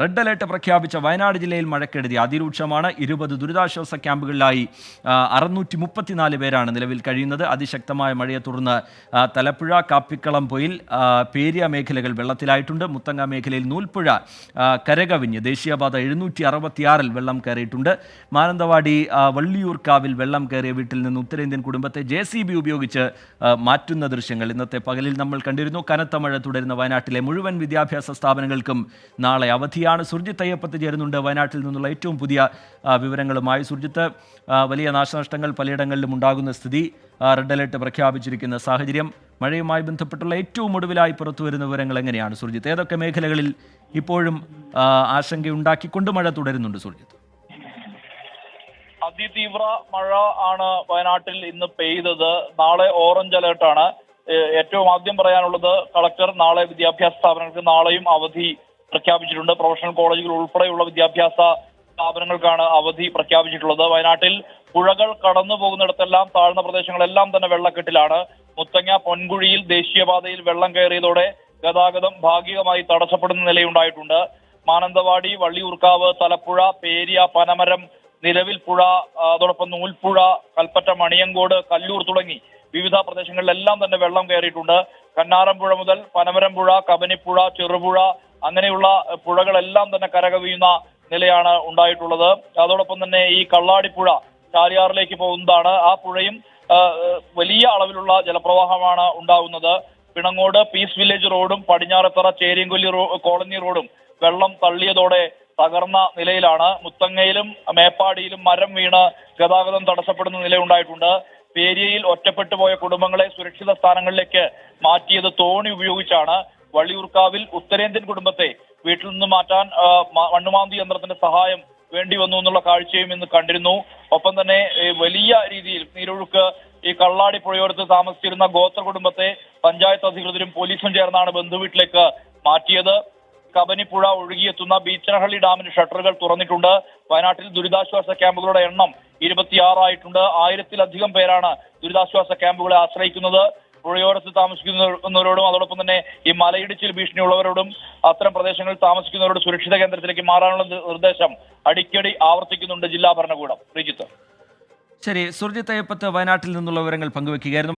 Red alert പ്രഖ്യാപിച്ച വയനാട് ജില്ലയിൽ മഴക്കെടുതി അതിരൂക്ഷമാണ്. ഇരുപത് ദുരിതാശ്വാസ ക്യാമ്പുകളിലായി അറുന്നൂറ്റി മുപ്പത്തിനാല് പേരാണ് നിലവിൽ കഴിയുന്നത്. അതിശക്തമായ മഴയെ തുടർന്ന് തലപ്പുഴ കാപ്പിക്കളം പൊയിൽ പേരിയ മേഖലകൾ വെള്ളത്തിലായിട്ടുണ്ട്. മുത്തങ്ങ മേഖലയിൽ നൂൽപ്പുഴ കരകവിഞ്ഞ് ദേശീയപാത എഴുന്നൂറ്റി അറുപത്തിയാറിൽ വെള്ളം കയറിയിട്ടുണ്ട്. മാനന്തവാടി വള്ളിയൂർക്കാവിൽ വെള്ളം കയറിയ വീട്ടിൽ നിന്ന് ഉത്തരേന്ത്യൻ കുടുംബത്തെ ജെ ഉപയോഗിച്ച് മാറ്റുന്ന ദൃശ്യങ്ങൾ ഇന്നത്തെ പകലിൽ നമ്മൾ കണ്ടിരുന്നു. കനത്ത മഴ തുടരുന്ന വയനാട്ടിലെ മുഴുവൻ വിദ്യാഭ്യാസ സ്ഥാപനങ്ങൾക്കും നാളെ അവധിയാണ് സുർജിത്ത് അയ്യപ്പത്ത് ചേരുന്നുണ്ട്. വയനാട്ടിൽ നിന്നുള്ള ഏറ്റവും പുതിയ വിവരങ്ങളുമായി. സുർജിത്ത് വലിയ നാശനഷ്ടങ്ങൾ പലയിടങ്ങളിലും ഉണ്ടാകുന്ന സ്ഥിതി റെഡ് അലേർട്ട് പ്രഖ്യാപിച്ചിരിക്കുന്ന സാഹചര്യം മഴയുമായി ബന്ധപ്പെട്ടുള്ള ഏറ്റവും ഒടുവിലായി പുറത്തു വരുന്ന വിവരങ്ങൾ എങ്ങനെയാണ് സുർജിത്ത്? ഏതൊക്കെ മേഖലകളിൽ ഇപ്പോഴും ആശങ്കയുണ്ടാക്കിക്കൊണ്ട് മഴ തുടരുന്നുണ്ട് സുർജിത്ത്? അതിതീവ്ര മഴ ആണ് വയനാട്ടിൽ ഇന്ന് പെയ്തത്. നാളെ ഓറഞ്ച് അലേർട്ടാണ്. ഏറ്റവും ആദ്യം പറയാനുള്ളത് കളക്ടർ നാളെ വിദ്യാഭ്യാസ സ്ഥാപനങ്ങൾക്ക് നാളെയും അവധി പ്രഖ്യാപിച്ചിട്ടുണ്ട്. പ്രൊഫഷണൽ കോളേജുകൾ ഉൾപ്പെടെയുള്ള വിദ്യാഭ്യാസ സ്ഥാപനങ്ങൾക്കാണ് അവധി പ്രഖ്യാപിച്ചിട്ടുള്ളത്. വയനാട്ടിൽ പുഴകൾ കടന്നു പോകുന്നിടത്തെല്ലാം താഴ്ന്ന പ്രദേശങ്ങളെല്ലാം തന്നെ വെള്ളക്കെട്ടിലാണ്. മുത്തങ്ങ പൊൻകുഴിയിൽ ദേശീയപാതയിൽ വെള്ളം കയറിയതോടെ ഗതാഗതം ഭാഗികമായി തടസ്സപ്പെടുന്ന നിലയുണ്ടായിട്ടുണ്ട്. മാനന്തവാടി വള്ളിയൂർക്കാവ് തലപ്പുഴ പേരിയ പനമരം നിലവിൽ പുഴ അതോടൊപ്പം നൂൽപ്പുഴ കൽപ്പറ്റ മണിയങ്കോട് കല്ലൂർ തുടങ്ങി വിവിധ പ്രദേശങ്ങളിലെല്ലാം തന്നെ വെള്ളം കയറിയിട്ടുണ്ട്. കന്നാരംപുഴ മുതൽ പനമരമ്പുഴ പുഴ കബനിപ്പുഴ ചെറുപുഴ അങ്ങനെയുള്ള പുഴകളെല്ലാം തന്നെ കരകവിയുന്ന നിലയാണ് ഉണ്ടായിട്ടുള്ളത്. അതോടൊപ്പം തന്നെ ഈ കള്ളാടിപ്പുഴ ചാലിയാറിലേക്ക് പോകുന്നതാണ്. ആ പുഴയും വലിയ അളവിലുള്ള ജലപ്രവാഹമാണ് ഉണ്ടാകുന്നത് പിണങ്ങോട് പീസ് വില്ലേജ് റോഡും പടിഞ്ഞാറത്തറ ചേരിയങ്കൊല്ലി റോ കോളനി റോഡും വെള്ളം തള്ളിയതോടെ തകർന്ന നിലയിലാണ്. മുത്തങ്ങയിലും മേപ്പാടിയിലും മരം വീണ് ഗതാഗതം തടസ്സപ്പെടുന്ന നിലയുണ്ടായിട്ടുണ്ട്. പേരിയയിൽ ഒറ്റപ്പെട്ടു പോയ കുടുംബങ്ങളെ സുരക്ഷിത സ്ഥാനങ്ങളിലേക്ക് മാറ്റിയത് തോണി ഉപയോഗിച്ചാണ് വള്ളിയൂർക്കാവിൽ ഉത്തരേന്ത്യൻ കുടുംബത്തെ വീട്ടിൽ നിന്ന് മാറ്റാൻ മണ്ണുമാന്തി യന്ത്രത്തിന്റെ സഹായം വേണ്ടി വന്നു എന്നുള്ള കാഴ്ചയും ഇന്ന് കണ്ടിരുന്നു. ഒപ്പം തന്നെ വലിയ രീതിയിൽ നീരൊഴുക്ക് ഈ കള്ളാടി പുഴയോരത്ത് താമസിച്ചിരുന്ന ഗോത്ര കുടുംബത്തെ പഞ്ചായത്ത് അധികൃതരും പോലീസും ചേർന്നാണ് ബന്ധുവീട്ടിലേക്ക് മാറ്റിയത്. കബനിപ്പുഴ ഒഴുകിയെത്തുന്ന ബീച്ചനഹള്ളി ഡാമിന് ഷട്ടറുകൾ തുറന്നിട്ടുണ്ട്. വയനാട്ടിൽ ദുരിതാശ്വാസ ക്യാമ്പുകളുടെ എണ്ണം ഇരുപത്തിയാറായിട്ടുണ്ട്. ആയിരത്തിലധികം പേരാണ് ദുരിതാശ്വാസ ക്യാമ്പുകളെ ആശ്രയിക്കുന്നത്. പുഴയോരത്ത് താമസിക്കുന്നവരോടും അതോടൊപ്പം തന്നെ ഈ മലയിടിച്ചിൽ ഭീഷണിയുള്ളവരോടും അത്തരം പ്രദേശങ്ങളിൽ താമസിക്കുന്നവരോട് സുരക്ഷിത കേന്ദ്രത്തിലേക്ക് മാറാനുള്ള നിർദ്ദേശം അടിക്കടി ആവർത്തിക്കുന്നുണ്ട് ജില്ലാ ഭരണകൂടം. ശ്രീജിത്ത്. ശരി സുർജിത്ത് അയ്യപ്പത്ത് വയനാട്ടിൽ നിന്നുള്ള വിവരങ്ങൾ പങ്കുവെക്കുകയായിരുന്നു.